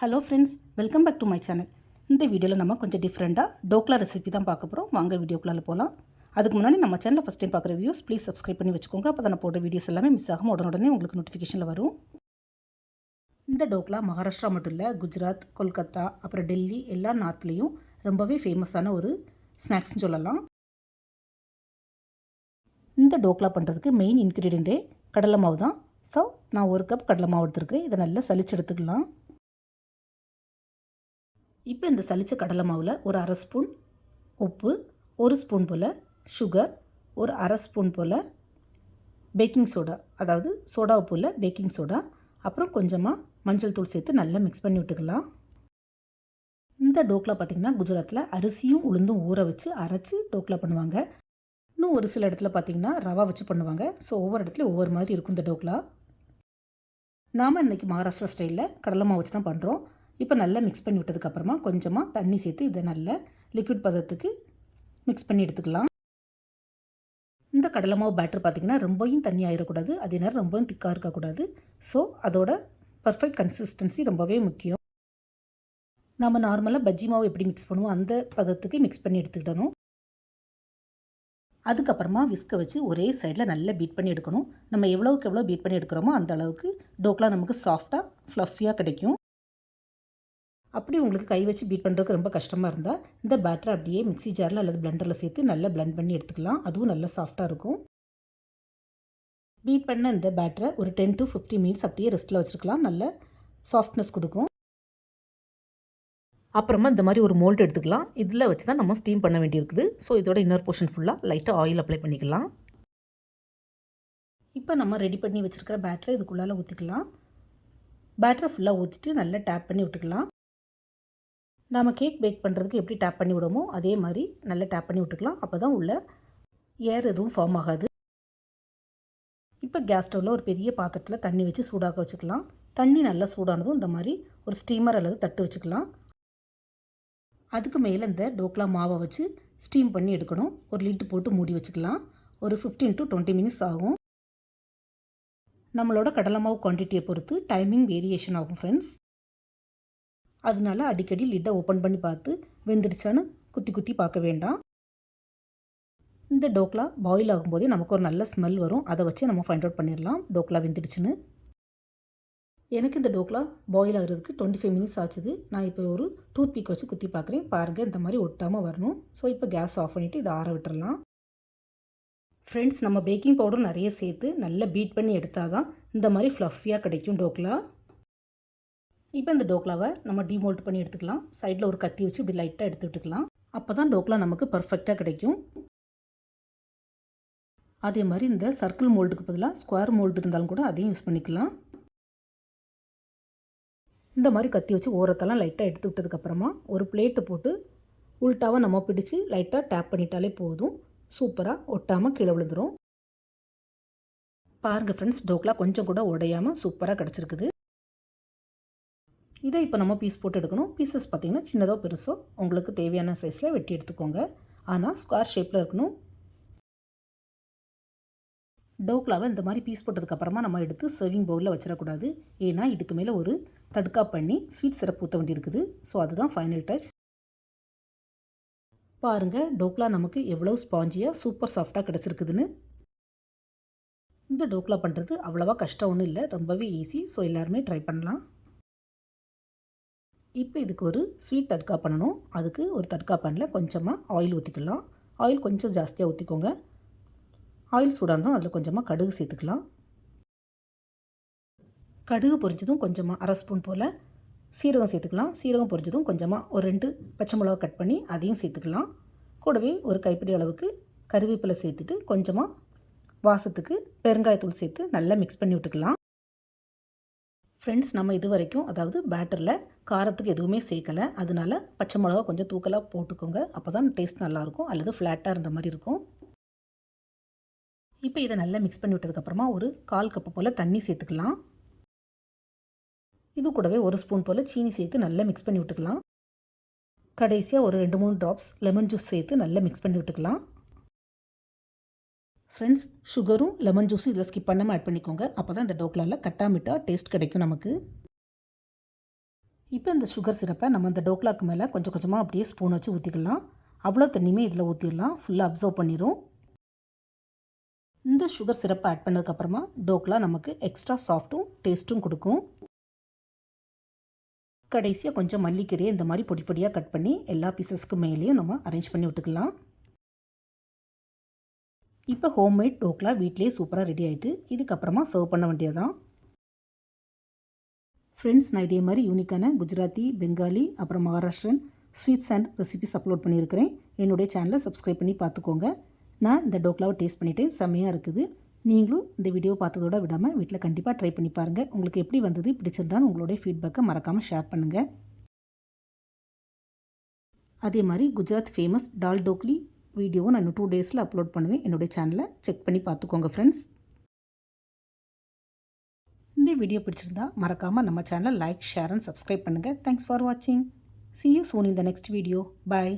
Hello friends welcome back to my channel. இந்த வீடியோவில் நம்ம கொஞ்சம் டிஃப்ரெண்ட்டாக டோக்லா ரெசிபி தான் பார்க்க போகிறோம் வாங்க வீடியோக்குள்ளே போகலாம் அதுக்கு முன்னாடி நம்ம சேனலில் ஃபஸ்ட் டைம் பார்க்குற வியூஸ் ப்ளீஸ் சப்ஸ்கிரைப் பண்ணி வச்சுக்கோங்க. அப்போ தான் நான் போடுற வீடியோஸ் எல்லாமே மிஸ் ஆகாமல் உடனுடனே உங்களுக்கு நோட்டிஃபிகேஷனில் வரும். இந்த டோக்லா மகாராஷ்டிரா மட்டும் இல்லை குஜராத் கொல்கத்தா அப்புறம் டெல்லி எல்லா நார்த்லேயும் ரொம்பவே ஃபேமஸான ஒரு ஸ்நாக்ஸ்னு சொல்லலாம். இந்த டோக்லா பண்ணுறதுக்கு மெயின் இன்க்ரீடியண்ட்டே கடலை மாவு தான். ஸோ நான் ஒரு கப் கடலை மாவு எடுத்துருக்கிறேன். இதை நல்லா சலிச்சு எடுத்துக்கலாம். இப்போ இந்த சலிச்ச கடலை மாவில் ஒரு அரை ஸ்பூன் உப்பு ஒரு ஸ்பூன் போல் சுகர் ஒரு அரை ஸ்பூன் போல் பேக்கிங் சோடா அதாவது சோடா உப்பு இல்லை பேக்கிங் சோடா அப்புறம் கொஞ்சமாக மஞ்சள் தூள் சேர்த்து நல்லா மிக்ஸ் பண்ணி விட்டுக்கலாம். இந்த டோக்லா பார்த்திங்கன்னா குஜராத்தில் அரிசியும் உளுந்தும் ஊற வச்சு அரைச்சி டோக்லா பண்ணுவாங்க. இன்னும் ஒரு சில இடத்துல பார்த்திங்கன்னா ரவா வச்சு பண்ணுவாங்க. ஸோ ஒவ்வொரு இடத்துலையும் ஒவ்வொரு மாதிரி இருக்கும் இந்த டோக்லா. நாம் இன்றைக்கி மகாராஷ்டிரா ஸ்டைலில் கடலை மாவு வச்சு தான் பண்ணுறோம் இப்போ நல்லா மிக்ஸ் பண்ணி விட்டதுக்கப்புறமா கொஞ்சமாக தண்ணி சேர்த்து இதை நல்ல லிக்விட் பதத்துக்கு மிக்ஸ் பண்ணி எடுத்துக்கலாம். இந்த கடலை மாவு பேட்டர் பார்த்திங்கன்னா ரொம்பவும் தண்ணி ஆயிடக்கூடாது அதே நேரம் ரொம்பவும் திக்காக இருக்கக்கூடாது. ஸோ அதோட பர்ஃபெக்ட் கன்சிஸ்டன்சி ரொம்பவே முக்கியம். நம்ம நார்மலாக பஜ்ஜி மாவு எப்படி மிக்ஸ் பண்ணுவோம் அந்த பதத்துக்கு மிக்ஸ் பண்ணி எடுத்துக்கிடணும். அதுக்கப்புறமா விஸ்கை வச்சு ஒரே சைடில் நல்லா பீட் பண்ணி எடுக்கணும். நம்ம எவ்வளோக்கு எவ்வளோ பீட் பண்ணி எடுக்கிறோமோ அந்த அளவுக்கு டோக்லா நமக்கு சாஃப்டாக ஃப்ளஃபியாக கிடைக்கும். அப்படி உங்களுக்கு கை வச்சு பீட் பண்ணுறதுக்கு ரொம்ப கஷ்டமாக இருந்தால் இந்த பேட்டரை அப்படியே மிக்ஸி ஜாரில் அல்லது பிளண்டரில் சேர்த்து நல்லா பிளெண்ட் பண்ணி எடுத்துக்கலாம். அதுவும் நல்லா சாஃப்டாக இருக்கும். பீட் பண்ண இந்த பேட்டரை ஒரு டென் டு ஃபிஃப்டி மினிட்ஸ் அப்படியே ரெஸ்ட்டில் வச்சுருக்கலாம். நல்ல சாஃப்ட்னஸ் கொடுக்கும். அப்புறமா இந்த மாதிரி ஒரு மோல்டு எடுத்துக்கலாம். இதில் வச்சு தான் நம்ம ஸ்டீம் பண்ண வேண்டியிருக்குது. ஸோ இதோட இன்னொரு போர்ஷன் ஃபுல்லாக லைட்டாக ஆயில் அப்ளை பண்ணிக்கலாம். இப்போ நம்ம ரெடி பண்ணி வச்சுருக்கிற பேட்டரை இதுக்குள்ளால் ஊற்றிக்கலாம் பேட்டரை ஃபுல்லாக ஊற்றிட்டு நல்லா டேப் பண்ணி விட்டுக்கலாம். நாம் கேக் பேக் பண்ணுறதுக்கு எப்படி டேப் பண்ணி விடுமோ அதே மாதிரி நல்லா டேப் பண்ணி விட்டுக்கலாம். அப்போ தான் உள்ள ஏர் எதுவும் ஃபார்ம் ஆகாது. இப்போ கேஸ் ஸ்டவ்வில் ஒரு பெரிய பாத்திரத்தில் தண்ணி வச்சு சூடாக வச்சுக்கலாம். தண்ணி நல்லா சூடானதும் இந்த மாதிரி ஒரு ஸ்டீமர் அல்லது தட்டு வச்சுக்கலாம். அதுக்கு மேலே இந்த டோக்லா மாவை வச்சு ஸ்டீம் பண்ணி எடுக்கணும். ஒரு லிட்டு போட்டு மூடி வச்சுக்கலாம். ஒரு ஃபிஃப்டீன் டு டுவெண்ட்டி மினிட்ஸ் ஆகும். நம்மளோட கடலை மாவு குவான்டிட்டியை பொறுத்து டைமிங் வேரியேஷன் ஆகும் ஃப்ரெண்ட்ஸ் அதனால அடிக்கடி லிட்டை ஓப்பன் பண்ணி பார்த்து வெந்துடுச்சான்னு குத்தி குத்தி பார்க்க வேண்டாம். இந்த டோக்லா பாயில் ஆகும்போதே நமக்கு ஒரு நல்ல ஸ்மெல் வரும். அதை வச்சு நம்ம ஃபைண்ட் அவுட் பண்ணிடலாம். டோக்லா வெந்துடுச்சுன்னு. எனக்கு இந்த டோக்லா பாயில் ஆகிறதுக்கு டுவெண்ட்டி ஃபைவ் மினிட்ஸ் ஆச்சுது. நான் இப்போ ஒரு டூத் பீக் வச்சு குத்தி பார்க்குறேன். பாருங்கள் இந்த மாதிரி ஒட்டாமல் வரணும். ஸோ இப்போ கேஸ் ஆஃப் பண்ணிவிட்டு இதை ஆற விட்டுறலாம். ஃப்ரெண்ட்ஸ் நம்ம பேக்கிங் பவுடர் நிறைய சேர்த்து நல்லா பீட் பண்ணி எடுத்தால் தான் இந்த மாதிரி ஃப்ளஃபியாக கிடைக்கும் டோக்லா. இப்போ இந்த டோக்லாவை நம்ம டிமோல்ட் பண்ணி எடுத்துக்கலாம். சைடில் ஒரு கத்தி வச்சு இப்படி லைட்டாக எடுத்து விட்டுக்கலாம். அப்போ தான் டோக்லா நமக்கு பர்ஃபெக்டாக கிடைக்கும். அதே மாதிரி இந்த சர்க்கிள் மோல்டுக்கு பதிலாக ஸ்கொயர் மோல்டு இருந்தாலும் கூட அதையும் யூஸ் பண்ணிக்கலாம். இந்த மாதிரி கத்தி வச்சு ஓரத்தெல்லாம் லைட்டாக எடுத்து விட்டதுக்கப்புறமா ஒரு பிளேட்டு போட்டு உள்ட்டாவை நம்ம பிடிச்சி லைட்டாக டேப் பண்ணிட்டாலே போதும். சூப்பராக ஒட்டாமல் கீழே விழுந்துடும் பாருங்கள் ஃப்ரெண்ட்ஸ் டோக்லா கொஞ்சம் கூட உடையாமல் சூப்பராக கிடச்சிருக்குது. இதை இப்போ நம்ம பீஸ் போட்டு எடுக்கணும். பீசஸ் பார்த்திங்கன்னா சின்னதோ பெருசோ உங்களுக்கு தேவையான சைஸில் வெட்டி எடுத்துக்கோங்க. ஆனால் ஸ்கொயர் ஷேப்பில் இருக்கணும். டோக்லாவை இந்த மாதிரி பீஸ் போட்டதுக்கப்புறமா நம்ம எடுத்து சர்விங் பவுலில் வச்சிடக்கூடாது. ஏன்னா இதுக்கு மேலே ஒரு தடுக்கா பண்ணி ஸ்வீட் சிரப் ஊற்ற வேண்டியிருக்குது. ஸோ அதுதான் ஃபைனல் டச் பாருங்கள் டோக்லா நமக்கு எவ்வளோ ஸ்பாஞ்சியாக சூப்பர் சாஃப்டாக கிடச்சிருக்குதுன்னு. இந்த டோக்லா பண்ணுறது அவ்வளோவா கஷ்டம் ஒன்றும் இல்லை. ரொம்பவே ஈஸி ஸோ எல்லாருமே ட்ரை பண்ணலாம். இப்போ இதுக்கு ஒரு ஸ்வீட் தட்கா பண்ணணும். அதுக்கு ஒரு தட்கா பேனில் கொஞ்சமாக ஆயில் ஊற்றிக்கலாம் ஆயில் கொஞ்சம் ஜாஸ்தியாக ஊற்றிக்கோங்க ஆயில் சூடானதும் அதில் கொஞ்சமாக கடுகு சேர்த்துக்கலாம். கடுகு பொரிஞ்சதும் கொஞ்சமாக அரை ஸ்பூன் போல் சீரகம் சேர்த்துக்கலாம். சீரகம் பொரிஞ்சதும் கொஞ்சமாக ஒரு ரெண்டு பச்சை மிளகா கட் பண்ணி அதையும் சேர்த்துக்கலாம். கூடவே ஒரு கைப்பிடி அளவுக்கு கருவேப்பிலை சேர்த்துட்டு கொஞ்சமாக வாசத்துக்கு பெருங்காயத்தூள் சேர்த்து நல்லா மிக்ஸ் பண்ணி விட்டுக்கலாம். ஃப்ரெண்ட்ஸ் நம்ம இது வரைக்கும் அதாவது பேட்டரில் காரத்துக்கு எதுவுமே சேர்க்கலை. அதனால பச்சை மிளகா கொஞ்சம் தூக்கலாக போட்டுக்கோங்க. அப்போ தான் டேஸ்ட் நல்லாயிருக்கும். அல்லது ஃப்ளாட்டாக இருந்த மாதிரி இருக்கும். இப்போ இதை நல்லா மிக்ஸ் பண்ணி விட்டதுக்கப்புறமா ஒரு கால் கப்பு போல் தண்ணி சேர்த்துக்கலாம். இது கூடவே ஒரு ஸ்பூன் போல் சீனி சேர்த்து நல்லா மிக்ஸ் பண்ணி விட்டுக்கலாம். கடைசியாக ஒரு ரெண்டு மூணு ட்ராப்ஸ் லெமன் ஜூஸ் சேர்த்து நல்லா மிக்ஸ் பண்ணி விட்டுக்கலாம். ஃப்ரெண்ட்ஸ் சுகரும் லெமன் ஜூஸும் இதில் ஸ்கிப் பண்ணாமல் ஆட் பண்ணிக்கோங்க. அப்போ தான் இந்த டோக்லாவில் கட்டாமிட்டா டேஸ்ட் கிடைக்கும் நமக்கு. இப்போ இந்த சுகர் சிரப்பை நம்ம இந்த டோக்லாக்கு மேலே கொஞ்சம் கொஞ்சமாக அப்படியே ஸ்பூன் வச்சு ஊற்றிக்கலாம் அவ்வளோ தண்ணியுமே இதில் ஊற்றிடலாம் ஃபுல்லாக அப்சர்வ் பண்ணிடும் இந்த சுகர் சிரப்பை ஆட் பண்ணதுக்கப்புறமா டோக்லா நமக்கு எக்ஸ்ட்ரா சாஃப்ட்டும் டேஸ்ட்டும் கொடுக்கும். கடைசியாக கொஞ்சம் மல்லிக்கீரையை இந்த மாதிரி பொடி பொடியாக கட் பண்ணி எல்லா பீசஸ்க்கு மேலேயும் நம்ம அரேஞ்ச் பண்ணி விட்டுக்கலாம். இப்போ ஹோம்மேட் டோக்லா வீட்லேயே சூப்பராக ரெடி ஆகிட்டு இதுக்கப்புறமா சர்வ் பண்ண வேண்டியதுதான். ஃப்ரெண்ட்ஸ் நான் இதே மாதிரி யூனிக்கான குஜராத்தி பெங்காலி அப்புறம் Maharashtrian sweets and recipes upload பண்ணியிருக்கிறேன். என்னுடைய சேனலை சப்ஸ்கிரைப் பண்ணி பார்த்துக்கோங்க. நான் இந்த டோக்லாவை டேஸ்ட் பண்ணிவிட்டேன் செம்மையாக இருக்குது. நீங்களும் இந்த வீடியோ பார்த்ததோட விடாமல் வீட்டில் கண்டிப்பாக ட்ரை பண்ணி பாருங்கள் உங்களுக்கு எப்படி வந்தது பிடிச்சிருந்தான்னு உங்களுடைய ஃபீட்பேக்கை மறக்காமல் ஷேர் பண்ணுங்கள் அதே மாதிரி குஜராத் ஃபேமஸ் டால் டோக்லி வீடியோவும் நான் டூ டேஸில் அப்லோட் பண்ணுவேன். என்னுடைய சேனலை செக் பண்ணி பார்த்துக்கோங்க ஃப்ரெண்ட்ஸ் இந்த வீடியோ பிடிச்சிருந்தா மறக்காமல் நம்ம சேனலை லைக் ஷேர் அண்ட் சப்ஸ்கிரைப் பண்ணுங்கள் தேங்க்ஸ் ஃபார் வாட்சிங் see you soon in the next video bye